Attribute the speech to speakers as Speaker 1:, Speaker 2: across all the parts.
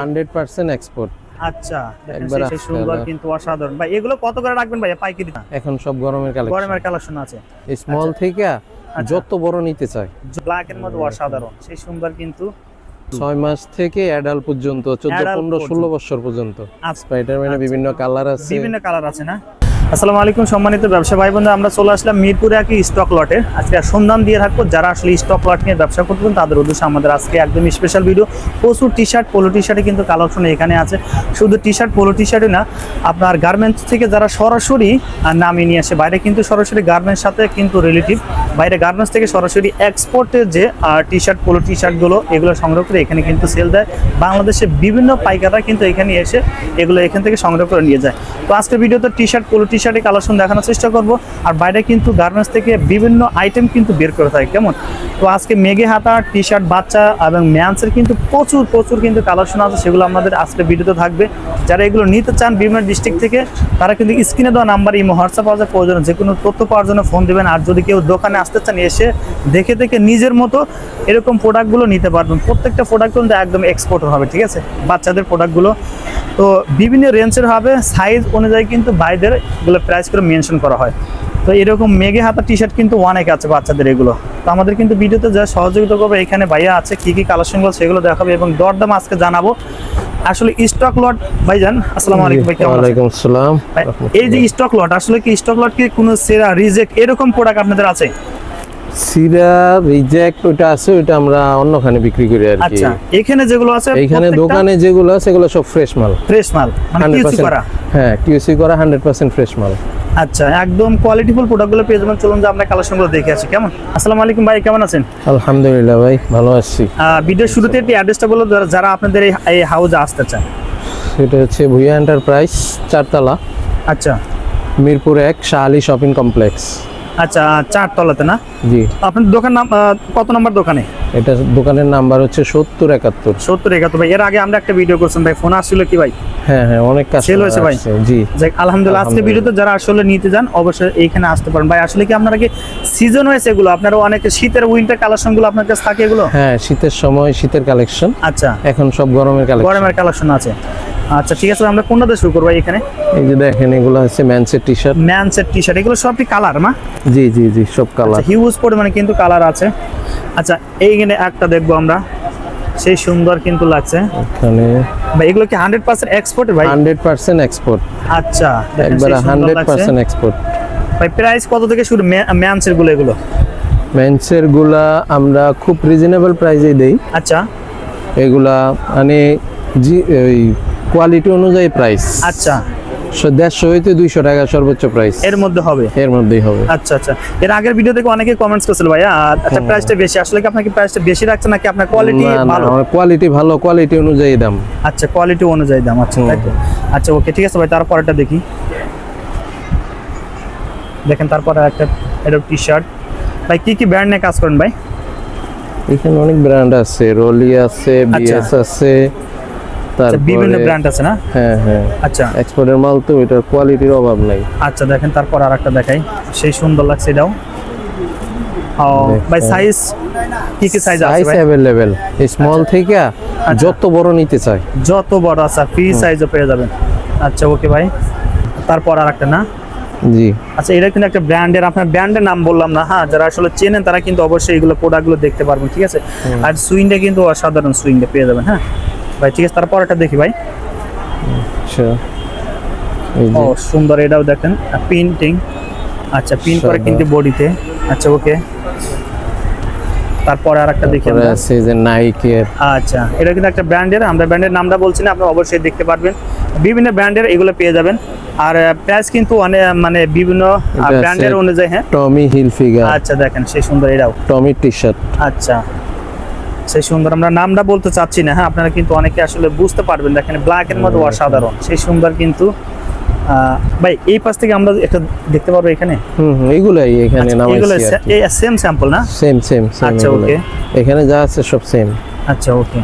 Speaker 1: Hundred percent export.
Speaker 2: আচ্ছা সেই- সেই সুন্দর কিন্তু অসাধারণ। ভাই এগুলো কত করে রাখবেন ভাই পাইকারি
Speaker 1: এখন সব গরমের কালেকশন
Speaker 2: গরমের কালেকশন আছে।
Speaker 1: স্মল থেকে
Speaker 2: আচ্ছা।
Speaker 1: যত বড় নিতে চাই।
Speaker 2: ব্ল্যাক এর মধ্যে অসাধারণ। সেই সুন্দর কিন্তু
Speaker 1: ছয় মাস থেকে অ্যাডাল্ট পর্যন্ত চোদ্দ পনেরো ষোলো
Speaker 2: পর্যন্ত।
Speaker 1: বছর পর্যন্ত।
Speaker 2: আচ্ছা।
Speaker 1: বিভিন্ন কালার আছে।
Speaker 2: বিভিন্ন কালার আছে না? আসসালামু আলাইকুম সম্মানিত ব্যবসা ভাই বন্ধু আমরা চলে আসলাম মিরপুরে একই স্টক লটে আজকে সন্ধান দিয়ে থাকব, যারা আসলে স্টক লট নিয়ে ব্যবসা করবেন তাদের উদ্দেশ্যে আমাদের আজকে একদম স্পেশাল ভিডিও প্রচুর টি শার্ট পোলো টি শার্টে কিন্তু কালেকশন এখানে আছে। শুধু টি শার্ট পোলো টি শার্টে না, আপনার গার্মেন্টস থেকে যারা সরাসরি নামিয়ে নিয়ে আসে, বাইরে কিন্তু সরাসরি গার্মেন্টস সাথে কিন্তু রিলেটিভ বাইরে গার্মেন্টস থেকে সরাসরি এক্সপোর্টের যে টি শার্ট পোলো টি শার্টগুলো এগুলো সংগ্রহ করে এখানে কিন্তু সেল দেয়। বাংলাদেশে বিভিন্ন পাইকাররা কিন্তু এখানে এসে এগুলো এখান থেকে সংগ্রহ করে নিয়ে যায়। তো আজকের ভিডিওতে টি শার্ট পোলো টি শার্টের কালেকশন দেখানোর চেষ্টা করব। আর বাইরে কিন্তু গার্মেন্টস থেকে বিভিন্ন আইটেম কিন্তু বের করে থাকে, কেমন? তো আজকে মেঘে হাতা টি শার্ট বাচ্চা এবং ম্যান্সের কিন্তু প্রচুর প্রচুর কিন্তু কালেকশন আছে, সেগুলো আমাদের আজকে ভিডিওতে থাকবে। যারা এগুলো নিতে চান বিভিন্ন ডিস্ট্রিক্ট থেকে, তারা কিন্তু স্ক্রিনে দেওয়া নাম্বার ইমো, হোয়াটসঅ্যাপ যায় প্রয়োজন যে কোনো তথ্য পাওয়ার জন্য ফোন দেবেন। আর যদি কেউ দোকানে আসতে চান, এসে দেখে দেখে নিজের মতো এরকম প্রোডাক্টগুলো নিতে পারবেন। প্রত্যেকটা প্রোডাক্ট কিন্তু একদম এক্সপোর্ট হবে, ঠিক আছে? বাচ্চাদের প্রোডাক্টগুলো তো বিভিন্ন রেঞ্জের হবে সাইজ অনুযায়ী কিন্তু বাইদের এগুলো প্রাইস করে মেনশন করা হয়। তো এরকম মেঘে হাতা টি শার্ট কিন্তু অনেক আছে বাচ্চাদের এগুলো। তো আমাদের কিন্তু ভিডিওতে যা সহযোগিতা করবে এখানে ভাইয়া আছে কি কি কালেকশনগুলো সেগুলো দেখাবে এবং দরদাম আজকে জানাব। আসলে স্টক লট ভাইজান আসসালামু আলাইকুম ভাই কেমন আছেন?
Speaker 1: ওয়ালাইকুম আসসালাম।
Speaker 2: এই যে স্টক লট আসলে কি স্টক লট কি কোনো সেরা রিজেক্ট এরকম প্রোডাক্ট আপনাদের আছে?
Speaker 1: সিরা রিজেক্ট ওটা আছে ওটা আমরা অন্যখানে বিক্রি করি আর কি।
Speaker 2: আচ্ছা এখানে যেগুলো আছে
Speaker 1: এইখানে দোকানে যেগুলো আছে সেগুলো সব ফ্রেশ মাল।
Speaker 2: ফ্রেশ মাল মানে কিউসি করা?
Speaker 1: হ্যাঁ টিউসি করা হান্ড্রেড পার্সেন্ট ফ্রেশ মাল।
Speaker 2: আচ্ছা একদম কোয়ালিটিফুল প্রোডাক্টগুলো পেয়ে যাবেন। চলুন যে আমরা কালেকশনগুলো দেখে আসি কেমন? আসসালামু আলাইকুম ভাই কেমন আছেন?
Speaker 1: আলহামদুলিল্লাহ ভাই ভালো আছি।
Speaker 2: ভিডিওর শুরুতে একটি অ্যাড্রেসটা বলো যারা- আপনাদের এই- এই হাউজে আসতে চান।
Speaker 1: সেটা হচ্ছে ভুইয়া এন্টারপ্রাইজ চারতলা।
Speaker 2: আচ্ছা।
Speaker 1: মিরপুর এক শাহ আলী শপিং কমপ্লেক্স
Speaker 2: আচ্ছা চারতলাতে না?
Speaker 1: জি।
Speaker 2: আপনার দোকান নাম কত নম্বর দোকানে?
Speaker 1: এটা দোকানের নাম্বার হচ্ছে সত্তর একাত্তর।
Speaker 2: সত্তর একাত্তর। ভাই এর আগে আমরা একটা ভিডিও করছিলাম ভাই ফোন আসছিল কি ভাই?
Speaker 1: হ্যাঁ হ্যাঁ অনেক কাজ
Speaker 2: Sale হয়েছে ভাই?
Speaker 1: জি।
Speaker 2: আলহামদুলিল্লাহ আজকে। ভিডিওতে যারা আসলে নিতে যান অবশ্যই এইখানে আসতে পারেন। ভাই আসলে কি আপনারা কি সিজন হয়েছে এগুলো? আপনারা অনেক শীতের উইন্টার কালেকশনগুলো আপনার কাছে থাকে এগুলো?
Speaker 1: হ্যাঁ শীতের সময় শীতের কালেকশন
Speaker 2: আচ্ছা।
Speaker 1: এখন সব গরমের কালেকশন
Speaker 2: গরমের কালেকশন আছে। আচ্ছা ঠিক আছে আমরা কোনটা শুরু করব এখানে?
Speaker 1: এই যে দেখেন এগুলো হচ্ছে ম্যানসের টি শার্ট
Speaker 2: ম্যানসের টি শার্ট এগুলো সবটি কালার মা?
Speaker 1: জি জি জি সব কালার
Speaker 2: হিউজ পরিমাণে কিন্তু কালার আছে। আচ্ছা এইখানে একটা দেখব আমরা। সেই সুন্দর কিন্তু লাগছে।
Speaker 1: এখানে
Speaker 2: ভাই এগুলো কি হান্ড্রেড পার্সেন্ট এক্সপোর্ট ভাই?
Speaker 1: হান্ড্রেড পার্সেন্ট এক্সপোর্ট
Speaker 2: আচ্ছা
Speaker 1: একবারে
Speaker 2: সেই সুন্দর
Speaker 1: হান্ড্রেড
Speaker 2: লাগছে।
Speaker 1: পার্সেন্ট এক্সপোর্ট
Speaker 2: ভাই প্রাইস কত থেকে শুরু? ম্যানসেরগুলো এগুলো?
Speaker 1: মেন্সেরগুলা আমরা খুব রিজনেবল প্রাইসে দেই।
Speaker 2: আচ্ছা।
Speaker 1: এগুলা মানে জি ওই কোয়ালিটি অনুযায়ী প্রাইস
Speaker 2: আচ্ছা।
Speaker 1: দেড়শো হইতে দুইশো টাকা সর্বোচ্চ প্রাইস
Speaker 2: এর মধ্যে হবে?
Speaker 1: এর মধ্যেই হবে।
Speaker 2: আচ্ছা আচ্ছা। এর আগের ভিডিও থেকে অনেকে কমেন্টস করেছিল ভাইয়া আচ্ছা প্রাইসটা বেশি আসলে কি আপনাকে প্রাইসটা বেশি রাখছে নাকি আপনার কোয়ালিটি ভালো?
Speaker 1: কোয়ালিটি ভালো কোয়ালিটি অনুযায়ী দাম।
Speaker 2: আচ্ছা কোয়ালিটি অনুযায়ী দাম আচ্ছা আচ্ছা ওকে ঠিক আছে ভাই তারপরেটা দেখি। দেখেন তারপরে একটা এটা টি শার্ট ভাই কি কি ব্র্যান্ড নিয়ে কাজ করেন ভাই?
Speaker 1: এখানে অনেক ব্র্যান্ড আছে রোলি আছে বিএস আছে।
Speaker 2: আচ্ছা, বিভিন্ন ব্র্যান্ড আছে না?
Speaker 1: হ্যাঁ হ্যাঁ।
Speaker 2: আচ্ছা।
Speaker 1: এক্সপোর্টের মাল তো এটার কোয়ালিটির অভাব নাই।
Speaker 2: আচ্ছা দেখেন তারপর আর একটা দেখাই। সেই সুন্দর লাগছে এটাও। ভাই সাইজ কি কি সাইজ আছে
Speaker 1: সাইজ
Speaker 2: ভাই?
Speaker 1: স্মল থেকে যত বড় নিতে চায়।
Speaker 2: যত বড় আছে ফ্রি সাইজও পেয়ে যাবেন। আচ্ছা ওকে ভাই। তারপর আর একটা না?
Speaker 1: জি।
Speaker 2: আচ্ছা এটা কিন্তু একটা ব্র্যান্ডের আপনার ব্র্যান্ডের নাম বললাম না হ্যাঁ যারা আসলে চেনেন তারা কিন্তু অবশ্যই এগুলো প্রোডাক্টগুলো দেখতে পারবেন ঠিক আছে? আর সুইংটা কিন্তু অসাধারণ সুইংটা পেয়ে যাবেন হ্যাঁ? ভাই ঠিক আছে তারপর একটা দেখি ভাই।
Speaker 1: আচ্ছা
Speaker 2: ও সুন্দর এটাও দেখেন প্রিন্টিং আচ্ছা প্রিন্ট করে কিন্তু বডিতে আচ্ছা ওকে তারপরে আর একটা দেখি আমরা।
Speaker 1: আছে যে নাইকের
Speaker 2: আচ্ছা এটা কিন্তু একটা ব্র্যান্ডের আমরা ব্র্যান্ডের নামটা বলছি না আপনি অবশ্যই দেখতে পারবেন। বিভিন্ন ব্র্যান্ডের এগুলো পেয়ে যাবেন। আর প্রাইস কিন্তু অনেক মানে বিভিন্ন ব্র্যান্ডের অনুযায়ী হ্যাঁ।
Speaker 1: টমি হিলফিগার
Speaker 2: আচ্ছা দেখেন সেই সুন্দর এটাও।
Speaker 1: টমি টি শার্ট
Speaker 2: আচ্ছা। সেই সুন্দর আমরা নামটা বলতে চাচ্ছি না হ্যাঁ আপনারা কিন্তু অনেকে আসলে বুঝতে পারবেন দেখেন ব্ল্যাক এর মতো অসাধারণ সেই সুন্দর কিন্তু ভাই এই পাশ থেকে আমরা একটা দেখতে পারব এখানে?
Speaker 1: হুম এগুলাই এখানে
Speaker 2: এগুলো
Speaker 1: এই
Speaker 2: সেম স্যাম্পল না?
Speaker 1: সেম সেম
Speaker 2: আচ্ছা, ওকে
Speaker 1: এখানে যা আছে সব সেম
Speaker 2: আচ্ছা ওকে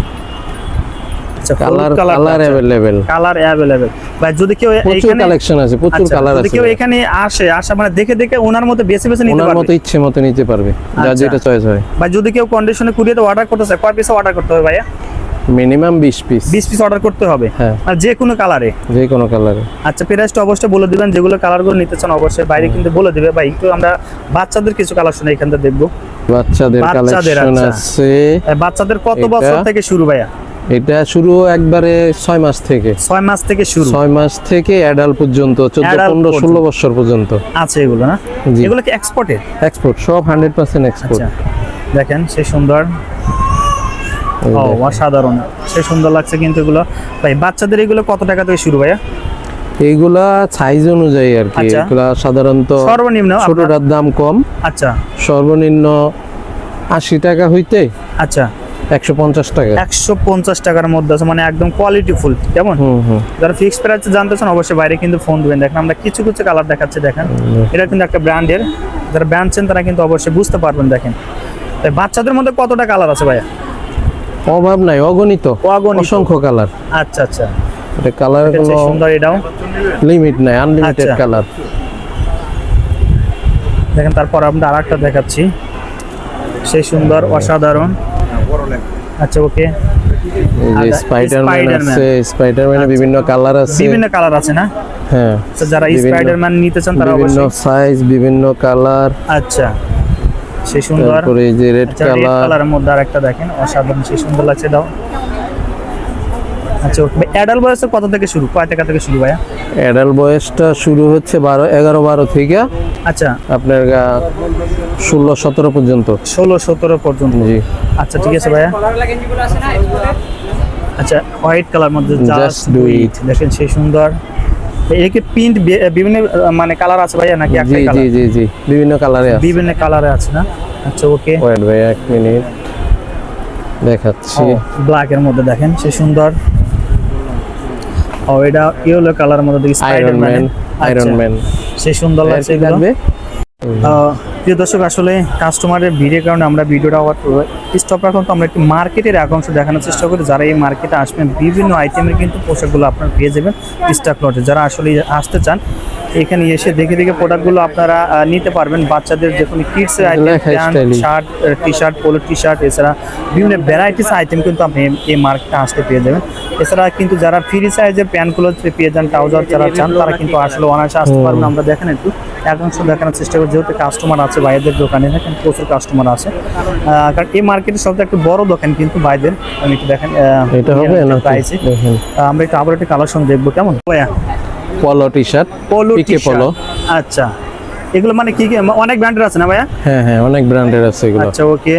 Speaker 2: আচ্ছা
Speaker 1: colour colour available
Speaker 2: colour available ভাই যদি কেউ এখানে
Speaker 1: কালেকশন আছে প্রচুর
Speaker 2: আচ্ছা,
Speaker 1: কালার
Speaker 2: যদি কেউ এখানে আসে আসা মানে দেখে দেখে ওনার মতো বেছে বেছে নিতে
Speaker 1: ওনার মতো ইচ্ছে মতো নিতে পারবে যার
Speaker 2: আচ্ছা।
Speaker 1: যেটা চয়েস হয়।
Speaker 2: ভাই যদি কেউ কন্ডিশনে কুরিয়াতে অর্ডার করতে চায় কয় পিস অর্ডার করতে হবে ভাইয়া?
Speaker 1: মিনিমাম বিশ পিস
Speaker 2: বিশ পিস অর্ডার করতে হবে?
Speaker 1: হ্যাঁ।
Speaker 2: আর যে কোনো কালারে
Speaker 1: যে কোনো কালারে
Speaker 2: আচ্ছা প্রাইসটা অবশ্যই বলে দিবেন যেগুলো কালারগুলো নিতে চান অবশ্যই বাইরে কিন্তু বলে দিবে। ভাই একটু আমরা বাচ্চাদের কিছু কালেকশন এখান থেকে দেখব।
Speaker 1: বাচ্চাদের
Speaker 2: বাচ্চাদের,
Speaker 1: কালেকশন
Speaker 2: আচ্ছা।
Speaker 1: আছে।
Speaker 2: বাচ্চাদের কত বছর থেকে শুরু ভাইয়া?
Speaker 1: এটা শুরু একবারে ছয় মাস থেকে।
Speaker 2: ছয় মাস থেকে শুরু।
Speaker 1: ছয় মাস থেকে অ্যাডাল পর্যন্ত চোদ্দ পনেরো ষোলো বছর পর্যন্ত।
Speaker 2: আছে এগুলো না? এগুলো কি এক্সপোর্টের
Speaker 1: এক্সপোর্ট সব হান্ড্রেড পার্সেন্ট এক্সপোর্ট
Speaker 2: দেখেন সে সুন্দর। ও অসাধারণ। সে সুন্দর লাগছে কিন্তু এগুলো। ভাই বাচ্চাদের এগুলো কত টাকা থেকে শুরু ভাইয়া?
Speaker 1: এইগুলা সাইজ অনুযায়ী আর কি।
Speaker 2: আচ্ছা।
Speaker 1: এগুলা সাধারণত
Speaker 2: সর্বনিম্ন
Speaker 1: ছোটটার দাম কম।
Speaker 2: আচ্ছা।
Speaker 1: সর্বনিম্ন আশি টাকা হইতে
Speaker 2: আচ্ছা।
Speaker 1: একশো পঞ্চাশ টাকা।
Speaker 2: একশো পঞ্চাশ টাকার মধ্যে আছে মানে একদম কোয়ালিটি ফুল কেমন?
Speaker 1: হুম হুম।
Speaker 2: যারা ফিক্স প্রাইস জানতে চান অবশ্যই বাইরে কিন্তু ফোন দিবেন। দেখেন আমরা কিছু কিছু কালার দেখাচ্ছি দেখেন। এটা কিন্তু একটা ব্র্যান্ডের যারা ব্র্যান্ড চেন তারা কিন্তু অবশ্যই বুঝতে পারবেন দেখেন। তাই বাচ্চাদের মধ্যে কতটা কালার আছে ভাইয়া?
Speaker 1: অভাব নাই অগণিত।
Speaker 2: অগণিত।
Speaker 1: অসংখ্য কালার
Speaker 2: আচ্ছা আচ্ছা।
Speaker 1: এটা কালার
Speaker 2: হচ্ছে সুন্দর এটাও।
Speaker 1: লিমিট নাই আনলিমিটেড
Speaker 2: আচ্ছা।
Speaker 1: কালার
Speaker 2: দেখেন তারপর আমরা আর একটা দেখাচ্ছি। সেই সুন্দর অসাধারণ। আচ্ছা ওকে।
Speaker 1: এই যে
Speaker 2: আচ্ছা,
Speaker 1: স্পাইডারম্যান আছে স্পাইডারম্যানের বিভিন্ন কালার আছে।
Speaker 2: বিভিন্ন কালার আছে না?
Speaker 1: হ্যাঁ।
Speaker 2: আচ্ছা, যারা স্পাইডারম্যান নিতে চান তারা
Speaker 1: বিভিন্ন সাইজ বিভিন্ন কালার
Speaker 2: আচ্ছা। সেই সুন্দর।
Speaker 1: তারপরে এই যে রেড
Speaker 2: আচ্ছা
Speaker 1: কালার
Speaker 2: কালারের মধ্যে আর দেখেন অসাধারণ সেই সুন্দর লাগছে দাও। আচ্ছা ওকে। অ্যাডাল বয়সে কত থেকে শুরু? কয় টাকা থেকে শুরু ভাইয়া?
Speaker 1: অ্যাডাল্ট বয়সটা শুরু হচ্ছে বারো এগারো বারো থেকে।
Speaker 2: আচ্ছা।
Speaker 1: আপনার ষোলো সতেরো পর্যন্ত।
Speaker 2: ষোলো সতেরো পর্যন্ত।
Speaker 1: জি।
Speaker 2: আচ্ছা ঠিক আছে ভাইয়া। আচ্ছা হোয়াইট কালার মধ্যে জাস্ট ডু ইট দেখেন সেই সুন্দর। এর কি প্রিন্ট বিভিন্ন মানে কালার আছে ভাইয়া নাকি
Speaker 1: জি
Speaker 2: একটাই
Speaker 1: জি
Speaker 2: কালার
Speaker 1: জি জি বিভিন্ন কালারে আছে।
Speaker 2: বিভিন্ন কালারে আছে না? আচ্ছা ওকে
Speaker 1: ওয়েট ভাই এক মিনিট দেখাচ্ছি।
Speaker 2: ব্ল্যাক এর মধ্যে দেখেন সেই সুন্দর। ও এটা ইয়েলো কালার মধ্যে দেখি স্পাইডারম্যান
Speaker 1: ম্যান আয়রন ম্যান
Speaker 2: সেই সুন্দর লাগছে এগুলো। প্রিয় দর্শক আসলে কাস্টমারের ভিড়ের কারণে আমরা ভিডিওটা স্টপ রাখলাম তো আমরা একটি মার্কেটের একাংশ দেখানোর চেষ্টা করি। যারা এই মার্কেটে আসবেন বিভিন্ন আইটেমের কিন্তু পোশাকগুলো আপনারা পেয়ে যাবেন স্টাক লটে যারা আসলে আসতে চান এখানে এসে দেখে দেখে প্রোডাক্টগুলো আপনারা নিতে পারবেন। বাচ্চাদের যে কোনো কিডসের item shirt T shirt polo T shirt এছাড়া বিভিন্ন ভ্যারাইটিস আইটেম কিন্তু আপনি এই- এই মার্কেটে আসতে পেয়ে যাবেন। এছাড়া কিন্তু যারা ফ্রি সাইজের প্যান্টগুলো পেয়ে যান ট্রাউজার যারা চান তারা কিন্তু আসলে অনায়াসে আসতে পারবেন। আমরা দেখেন একটু। একাংশ দেখানোর চেষ্টা করি। যেহেতু কাস্টমার আছে ভাইদের দোকানে দেখেন প্রচুর কাস্টমার আছে। কারণ এই মার্কেটের সবচেয়ে একটু বড় দোকান কিন্তু ভাইদের। আমি একটু দেখেন
Speaker 1: এটা হবে না
Speaker 2: প্রাইসে আমরা একটু আবার একটু কালেকশন দেখব কেমন? ভাইয়া?
Speaker 1: পলো টি শার্ট
Speaker 2: পলো
Speaker 1: পিকে পলো
Speaker 2: আচ্ছা। এগুলো মানে কি কি? অনেক ব্র্যান্ডের আছে না ভাইয়া?
Speaker 1: হ্যাঁ হ্যাঁ অনেক ব্র্যান্ডের আছে এগুলো।
Speaker 2: আচ্ছা ওকে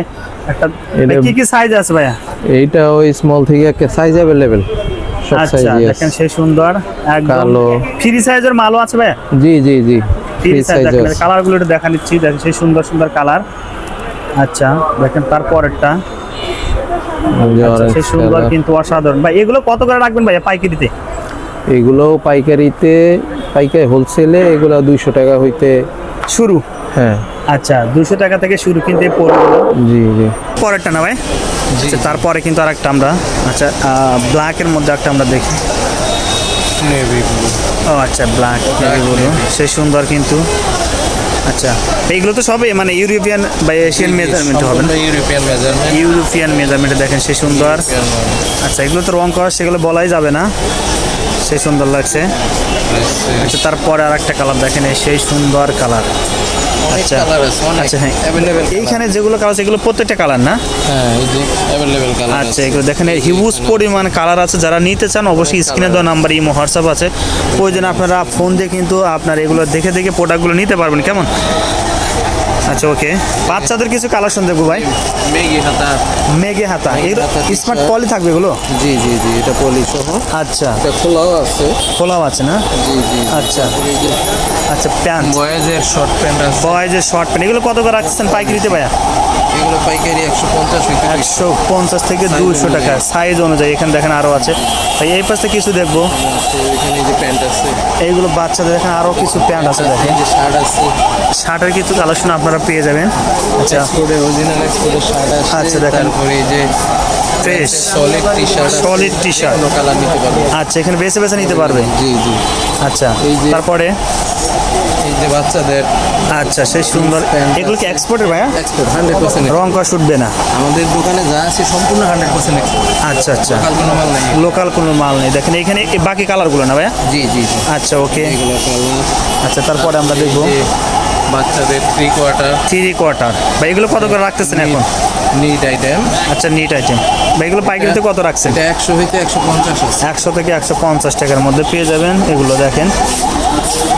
Speaker 2: একটা
Speaker 1: এটা-
Speaker 2: কি কি সাইজ আছে ভাইয়া?
Speaker 1: এইটা ওই স্মল থেকে সাইজ অ্যাভেলেবেল সব
Speaker 2: আচ্ছা দেখেন
Speaker 1: আছে।
Speaker 2: সেই সুন্দর একদম
Speaker 1: কালো।
Speaker 2: ফ্রি সাইজের মালও আছে ভাইয়া?
Speaker 1: জি জি জি।
Speaker 2: সাইজ দেখেন কালারগুলো একটু দেখা নিচ্ছি। দেখেন সেই সুন্দর সুন্দর কালার আচ্ছা দেখেন তারপরেরটা। আচ্ছা, সেই সুন্দর কিন্তু অসাধারণ। ভাই এগুলো কত করে রাখবেন ভাইয়া পাইকারিতে?
Speaker 1: এগুলো পাইকারিতে পাইকারি হোলসেলে এগুলো দুইশো টাকা হইতে
Speaker 2: শুরু?
Speaker 1: হ্যাঁ।
Speaker 2: আচ্ছা দুশো টাকা থেকে শুরু কিন্তু পড়বে
Speaker 1: জি জি।
Speaker 2: পরেরটা না ভাই? আচ্ছা তারপরে কিন্তু আর একটা আমরা আচ্ছা ব্ল্যাকের মধ্যে একটা আমরা দেখি। ও আচ্ছা ব্ল্যাক সেই সুন্দর কিন্তু। আচ্ছা এইগুলো তো সবই মানে ইউরোপিয়ান বা এশিয়ান মেজারমেন্ট হবে না?
Speaker 1: ইউরোপিয়ান মেজারমেন্ট
Speaker 2: ইউরোপিয়ান মেজারমেন্টে দেখেন সে সুন্দর। আচ্ছা এগুলো তো রং করা সেগুলো বলাই যাবে না। সেই সুন্দর লাগছে। আচ্ছা তারপরে আর একটা কালার দেখেন সেই সুন্দর কালার এইখানে যেগুলো কালার এগুলো প্রত্যেকটা কালার না?
Speaker 1: হ্যাঁ
Speaker 2: আচ্ছা এগুলো দেখেন হিউজ পরিমাণ কালার আছে। যারা নিতে চান অবশ্যই স্ক্রিনে দেওয়া নাম্বার ইমো হোয়াটসঅ্যাপ আছে। প্রয়োজন আপনারা ফোন দিয়ে কিন্তু আপনার এগুলো দেখে দেখে প্রোডাক্টগুলো নিতে পারবেন। কেমন? আচ্ছা ওকে বাচ্চাদের কিছু কালেকশন দেখব ভাই।
Speaker 1: মেগি হাতা।
Speaker 2: মেঘে হাতা। স্মার্ট পলি থাকবে এগুলো?
Speaker 1: জি জি জি এটা পলি সহ।
Speaker 2: আচ্ছা।
Speaker 1: এটা খোলাও আছে।
Speaker 2: খোলাও আছে না?
Speaker 1: জি জি।
Speaker 2: আচ্ছা। আচ্ছা প্যান্ট
Speaker 1: বয়েজের শর্ট প্যান্ট আছে।
Speaker 2: বয়েজের শর্ট প্যান্ট এগুলো কত করে রাখছেন পাইকারিতে ভাইয়া?
Speaker 1: এগুলো পাইকারি একশো পঞ্চাশ
Speaker 2: একশো পঞ্চাশ থেকে দুশো টাকা। সাইজ অনুযায়ী। এখানে দেখেন আরও আছে। ভাই এই পাশে কিছু দেখব।
Speaker 1: এখানে যে প্যান্ট আছে।
Speaker 2: এইগুলো বাচ্চাদের দেখেন আরও কিছু প্যান্ট আছে দেখেন।
Speaker 1: যে শার্ট আছে।
Speaker 2: শার্টের কিছু কালেকশন আপনারা পেয়ে যাবেন। আচ্ছা।
Speaker 1: এক্সপোর্টের অরিজিনাল এক্সপোর্টের শার্ট আছে
Speaker 2: আচ্ছা, দেখেন।
Speaker 1: তারপরে যে
Speaker 2: ফ্রেশ
Speaker 1: সলিড টি শার্ট। কোনো কালার নিতে পারবে।
Speaker 2: আচ্ছা এখানে বেছে বেছে নিতে পারবে?
Speaker 1: জি জি
Speaker 2: আচ্ছা
Speaker 1: এই যে-
Speaker 2: তারপরে?
Speaker 1: এই যে বাচ্চাদের
Speaker 2: আচ্ছা সেই সুন্দর এগুলো কি এক্সপোর্টের ভাইয়া?
Speaker 1: এক্সপোর্ট হান্ড্রেড পার্সেন্ট
Speaker 2: রং কষ উঠবে না।
Speaker 1: আমাদের দোকানে যা আছে সম্পূর্ণ হান্ড্রেড পার্সেন্ট এক্সপোর্ট
Speaker 2: আচ্ছা। আচ্ছা
Speaker 1: কোনো মাল নেই।
Speaker 2: লোকাল কোনো মাল নেই। দেখেন এখানে বাকি কালারগুলো না ভাইয়া?
Speaker 1: জি জি জি।
Speaker 2: আচ্ছা ওকে আচ্ছা তারপরে আমরা দেখব।
Speaker 1: বাচ্চাদের থ্রি কোয়ার্টার
Speaker 2: থ্রি কোয়ার্টার বা এগুলো কত করে রাখতেছেন এখন?
Speaker 1: নিট আইটেম
Speaker 2: আচ্ছা নিট আইটেম বা এগুলো পাইকারিতে কত রাখছেন?
Speaker 1: এটা একশো হইতে একশো পঞ্চাশ
Speaker 2: একশো থেকে একশো পঞ্চাশ টাকার মধ্যে পেয়ে যাবেন। এগুলো দেখেন।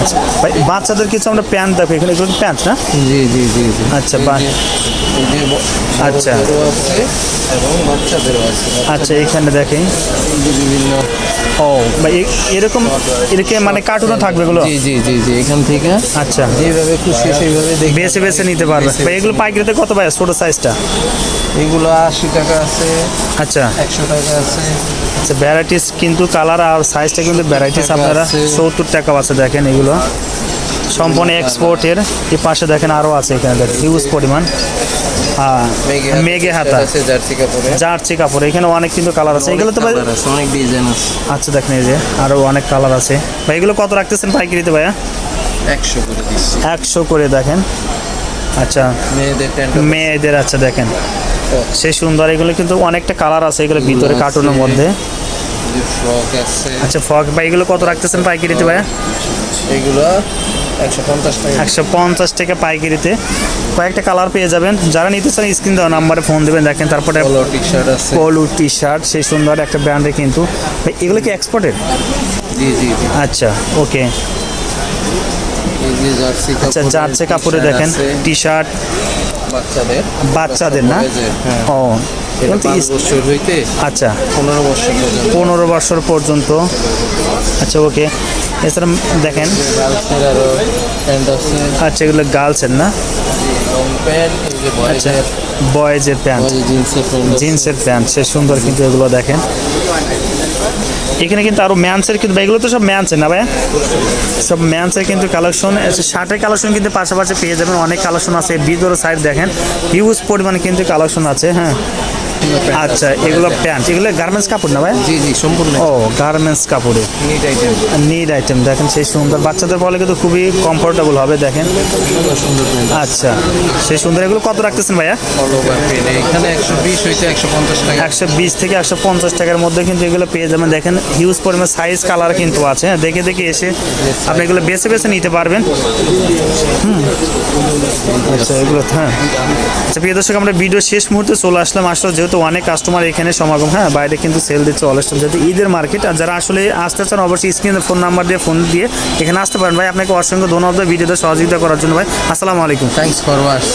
Speaker 2: আচ্ছা ভাই বাচ্চাদের কিছু আমরা প্যান্ট দেখো। এখানে এগুলো প্যান্ট না?
Speaker 1: জি জি জি
Speaker 2: আচ্ছা আচ্ছা।
Speaker 1: এবং বাচ্চাদেরও আছে।
Speaker 2: আচ্ছা এখানে দেখেন।
Speaker 1: বিভিন্ন
Speaker 2: ও ভাই এরকম এরকে মানে কার্টুনও থাকবে এগুলো?
Speaker 1: জি জি জি জি এখান থেকে।
Speaker 2: আচ্ছা।
Speaker 1: যেভাবে খুশি সেইভাবে
Speaker 2: বেছে বেছে নিতে পারবে। ভাই এগুলো পাইকারিতে কত ভাই ছোট সাইজটা
Speaker 1: এগুলো আশি টাকা আছে।
Speaker 2: আচ্ছা।
Speaker 1: একশো টাকা আছে।
Speaker 2: আচ্ছা ভ্যারাইটিস কিন্তু কালার আর সাইজটা কিন্তু ভ্যারাইটিস আপনারা। সত্তর টাকা আছে দেখেন এগুলো। সম্পূর্ণ এক্সপোর্টের এই পাশে দেখেন আরও আছে এখানে দেখেন হিউজ পরিমাণ। হ্যাঁ মেঘে হাতা
Speaker 1: জার্সি কাপড়ে।
Speaker 2: জার্সি কাপড় এখানে অনেক কিন্তু কালার আছে। এগুলো তো ভাই
Speaker 1: অনেক ডিজাইন আছে
Speaker 2: আচ্ছা দেখেন এই যে আরও অনেক কালার আছে। ভাই এগুলো কত রাখতেছেন পাইকারিতে ভাইয়া?
Speaker 1: একশো করে দিচ্ছি।
Speaker 2: একশো করে দেখেন। আচ্ছা
Speaker 1: মেয়েদের
Speaker 2: মেয়েদের আচ্ছা দেখেন। সেই সুন্দর এগুলো কিন্তু অনেকটা কালার আছে এগুলো ভিতরে। কার্টুনের মধ্যে। আচ্ছা ফক ভাই এগুলো কত রাখতেছেন পাইকারিতে ভাইয়া?
Speaker 1: এগুলো একশো পঞ্চাশ টাকা।
Speaker 2: পাইকারিতে। কয়েকটা কালার পেয়ে যাবেন। যারা নিতে চান স্ক্রিন দেওয়া নাম্বারে ফোন দেবেন দেখেন তারপরে
Speaker 1: পলো টি শার্ট
Speaker 2: সেই সুন্দর একটা ব্র্যান্ডে কিন্তু। এগুলো কি এক্সপোর্টেড আচ্ছা ওকে আচ্ছা জার্সি কাপড়ে দেখেন টি শার্ট
Speaker 1: বাচ্চাদের।
Speaker 2: বাচ্চাদের না? ও
Speaker 1: বছর হইতে
Speaker 2: আচ্ছা।
Speaker 1: পনেরো বছর পর্যন্ত।
Speaker 2: পনেরো বছর পর্যন্ত। আচ্ছা ওকে। এছাড়া দেখেন। আচ্ছা এগুলো গার্লসের না?
Speaker 1: বয়েজের
Speaker 2: প্যান্ট
Speaker 1: জিন্সের প্যান্ট
Speaker 2: সে সুন্দর কিন্তু এগুলো দেখেন। এখানে কিন্তু আরও ম্যানসের কিন্তু এগুলো তো সব ম্যান্সের না ভাই সব ম্যান্সের কিন্তু কালেকশন শার্টের কালেকশন কিন্তু পাশাপাশি পেয়ে যাবেন, অনেক কালেকশন আছে বিদর সাইড দেখেন হিউজ পরিমাণে কিন্তু কালেকশন আছে হ্যাঁ। আচ্ছা এগুলো প্যান্ট এগুলো গার্মেন্টস কাপড় না ভাই?
Speaker 1: জি জি সম্পূর্ণ।
Speaker 2: ও গার্মেন্টস কাপড়ে।
Speaker 1: নিট আইটেম
Speaker 2: নিড আইটেম দেখেন সেই সুন্দর। বাচ্চাদের বলে কিন্তু খুবই কমফোর্টেবল হবে দেখেন। আচ্ছা সেই সুন্দর। এগুলো কত রাখতেছেন ভাইয়া?
Speaker 1: এখানে একশো বিশ হইতে একশো পঞ্চাশ টাকা।
Speaker 2: একশো বিশ থেকে একশো পঞ্চাশ টাকার মধ্যে কিন্তু এগুলো পেয়ে যাবেন। দেখেন হিউজ পরিমাণ সাইজ কালার কিন্তু আছে। হ্যাঁ দেখে দেখে এসে আপনি এগুলো বেছে বেছে নিতে পারবেন। হুম। আচ্ছা এগুলো হ্যাঁ। আচ্ছা প্রিয় দর্শক আমরা ভিডিও শেষ মুহূর্তে চলে আসলাম। আসলে যেহেতু অনেক কাস্টমার এখানে সমাগম হ্যাঁ বাইরে কিন্তু সেল দিচ্ছে অল স্টপ যেহেতু ঈদের মার্কেট আর যারা আসলে আসতে চান অবশ্যই স্ক্রিনে ফোন নাম্বার দিয়ে ফোন দিয়ে এখানে আসতে পারেন। ভাই, আপনাকে অসংখ্য ধন্যবাদ। ভিডিওতে সহযোগিতা করার জন্য, ভাই, আসসালামু আলাইকুম।
Speaker 1: Thanks for wash